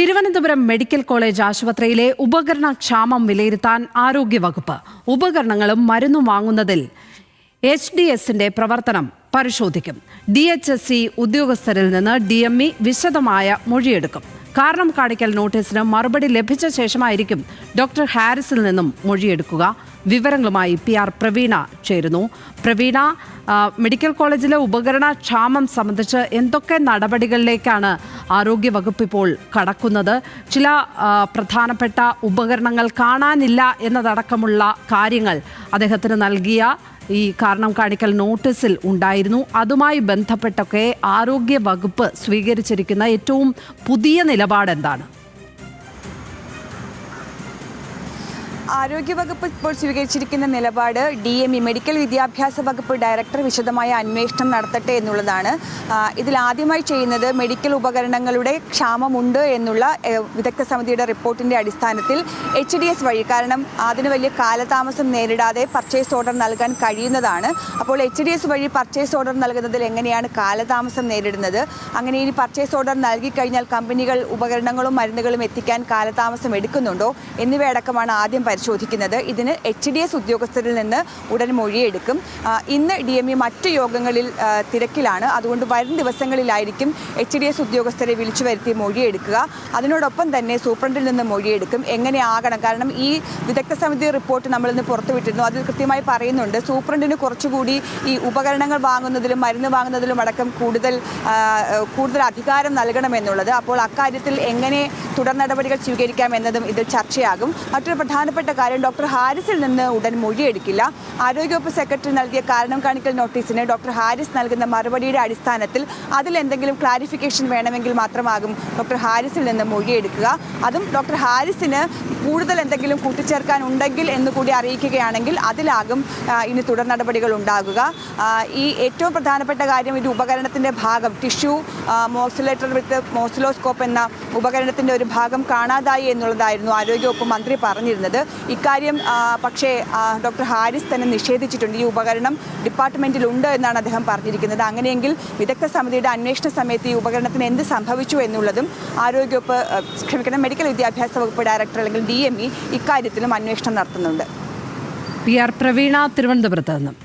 Thiruvananthapuram medical college ആശുപത്രിയിലെ ഉപകരണ ക്ഷാമം വിലയിരുത്താൻ ആരോഗ്യവകുപ്പ്. ഉപകരണങ്ങളും മരുന്നും വാങ്ങുന്നതിൽ എച്ച് ഡി എസിന്റെ പ്രവർത്തനം പരിശോധിക്കും. ഡി എച്ച് എസ് സി ഉദ്യോഗസ്ഥരിൽ നിന്ന് ഡി എം ഇ വിശദമായ മൊഴിയെടുക്കും. കാരണം കാണിക്കൽ നോട്ടീസിന് മറുപടി ലഭിച്ച ശേഷമായിരിക്കും ഡോക്ടർ ഹാരിസിൽ നിന്നും മൊഴിയെടുക്കുക. വിവരങ്ങളുമായി പി ആർ പ്രവീണ ചേരുന്നു. പ്രവീണ മെഡിക്കൽ കോളേജിലെ ഉപകരണ ക്ഷാമം സംബന്ധിച്ച് എന്തൊക്കെ നടപടികളിലേക്കാണ് ആരോഗ്യവകുപ്പ് ഇപ്പോൾ കടക്കുന്നത്. ചില പ്രധാനപ്പെട്ട ഉപകരണങ്ങൾ കാണാനില്ല എന്നതടക്കമുള്ള കാര്യങ്ങൾ അദ്ദേഹത്തിന് നൽകിയ ഈ കാരണം കാണിക്കൽ നോട്ടീസിൽ ഉണ്ടായിരുന്നു. അതുമായി ബന്ധപ്പെട്ടൊക്കെ ആരോഗ്യ വകുപ്പ് സ്വീകരിച്ചിരിക്കുന്ന ഏറ്റവും പുതിയ നിലപാട് എന്താണ് ആരോഗ്യവകുപ്പ് ഇപ്പോൾ സ്വീകരിച്ചിരിക്കുന്ന നിലപാട് ഡി എം ഇ മെഡിക്കൽ വിദ്യാഭ്യാസ വകുപ്പ് ഡയറക്ടർ വിശദമായ അന്വേഷണം നടത്തട്ടെ എന്നുള്ളതാണ്. ഇതിൽ ആദ്യമായി ചെയ്യുന്നത് മെഡിക്കൽ ഉപകരണങ്ങളുടെ ക്ഷാമമുണ്ട് എന്നുള്ള വിദഗ്ധ സമിതിയുടെ റിപ്പോർട്ടിന്റെ അടിസ്ഥാനത്തിൽ എച്ച് ഡി എസ് വഴി. കാരണം അതിന് വലിയ കാലതാമസം നേരിടാതെ പർച്ചേസ് ഓർഡർ നൽകാൻ കഴിയുന്നതാണ്. അപ്പോൾ എച്ച് ഡി എസ് വഴി പർച്ചേസ് ഓർഡർ നൽകുന്നതിൽ എങ്ങനെയാണ് കാലതാമസം നേരിടുന്നത്? അങ്ങനെ ഇനി പർച്ചേസ് ഓർഡർ നൽകി കഴിഞ്ഞാൽ കമ്പനികൾ ഉപകരണങ്ങളും മരുന്നുകളും എത്തിക്കാൻ കാലതാമസം എടുക്കുന്നുണ്ടോ? എന്നിവയടക്കമാണ് ആദ്യം പരിശോധിക്കുന്നത് ഇതിന് എച്ച് ഡി എസ് ഉദ്യോഗസ്ഥരിൽ നിന്ന് ഉടൻ മൊഴിയെടുക്കും. ഇന്ന് ഡി എം ഇ മറ്റു യോഗങ്ങളിൽ തിരക്കിലാണ്. അതുകൊണ്ട് വരും ദിവസങ്ങളിലായിരിക്കും എച്ച് ഡി എസ് ഉദ്യോഗസ്ഥരെ വിളിച്ചു വരുത്തി മൊഴിയെടുക്കുക. അതിനോടൊപ്പം തന്നെ സൂപ്രണ്ടിൽ നിന്ന് മൊഴിയെടുക്കും. എങ്ങനെയാകണം? കാരണം ഈ വിദഗ്ധ സമിതി റിപ്പോർട്ട് നമ്മളിന്ന് പുറത്തുവിട്ടിരുന്നു. അതിൽ കൃത്യമായി പറയുന്നുണ്ട് സൂപ്രണ്ടിന് കുറച്ചുകൂടി ഈ ഉപകരണങ്ങൾ വാങ്ങുന്നതിലും മരുന്ന് വാങ്ങുന്നതിലും അടക്കം കൂടുതൽ കൂടുതൽ അധികാരം നൽകണമെന്നുള്ളത്. അപ്പോൾ അക്കാര്യത്തിൽ എങ്ങനെ തുടർ നടപടികൾ സ്വീകരിക്കാം എന്നതും ഇതിൽ ചർച്ചയാകും. മറ്റൊരു പ്രധാനപ്പെട്ട കാര്യം ഡോക്ടർ ഹാരിസിൽ നിന്ന് ഉടൻ മൊഴിയെടുക്കില്ല. ആരോഗ്യവകുപ്പ് സെക്രട്ടറി നൽകിയ കാരണം കാണിക്കൽ നോട്ടീസിന് ഡോക്ടർ ഹാരിസ് നൽകുന്ന മറുപടിയുടെ അടിസ്ഥാനത്തിൽ അതിൽ എന്തെങ്കിലും ക്ലാരിഫിക്കേഷൻ വേണമെങ്കിൽ മാത്രമാകും ഡോക്ടർ ഹാരിസിൽ നിന്ന് മൊഴിയെടുക്കുക. അതും ഡോക്ടർ ഹാരിസിന് കൂടുതൽ എന്തെങ്കിലും കൂട്ടിച്ചേർക്കാൻ ഉണ്ടെങ്കിൽ എന്ന് കൂടി അറിയിക്കുകയാണെങ്കിൽ അതിലാകും ഇനി തുടർ നടപടികൾ ഉണ്ടാകുക. ഈ ഏറ്റവും പ്രധാനപ്പെട്ട കാര്യം ഒരു ഉപകരണത്തിന്റെ ഭാഗം ടിഷ്യൂ മോസിലേറ്റർ വിത്ത് മോസിലോസ്കോപ്പ് എന്ന ഉപകരണത്തിന്റെ ഒരു ഭാഗം കാണാതായി എന്നുള്ളതായിരുന്നു ആരോഗ്യവകുപ്പ് മന്ത്രി പറഞ്ഞിരുന്നത്. ഇക്കാര്യം പക്ഷേ ഡോക്ടർ ഹാരിസ് തന്നെ നിഷേധിച്ചിട്ടുണ്ട്. ഈ ഉപകരണം ഡിപ്പാർട്ട്മെന്റിൽ ഉണ്ട് എന്നാണ് അദ്ദേഹം പറഞ്ഞിരിക്കുന്നത്. അങ്ങനെയെങ്കിൽ വിദഗ്ധ സമിതിയുടെ അന്വേഷണ സമയത്ത് ഈ ഉപകരണത്തിന് എന്ത് സംഭവിച്ചു എന്നുള്ളതും ആരോഗ്യവകുപ്പ് ക്ഷമിക്കണം മെഡിക്കൽ വിദ്യാഭ്യാസ വകുപ്പ് ഡയറക്ടർ അല്ലെങ്കിൽ ഡി എം ഇ ഇക്കാര്യത്തിലും അന്വേഷണം നടത്തുന്നുണ്ട്. പി ആർ പ്രവീണ തിരുവനന്തപുരത്ത് നിന്നും.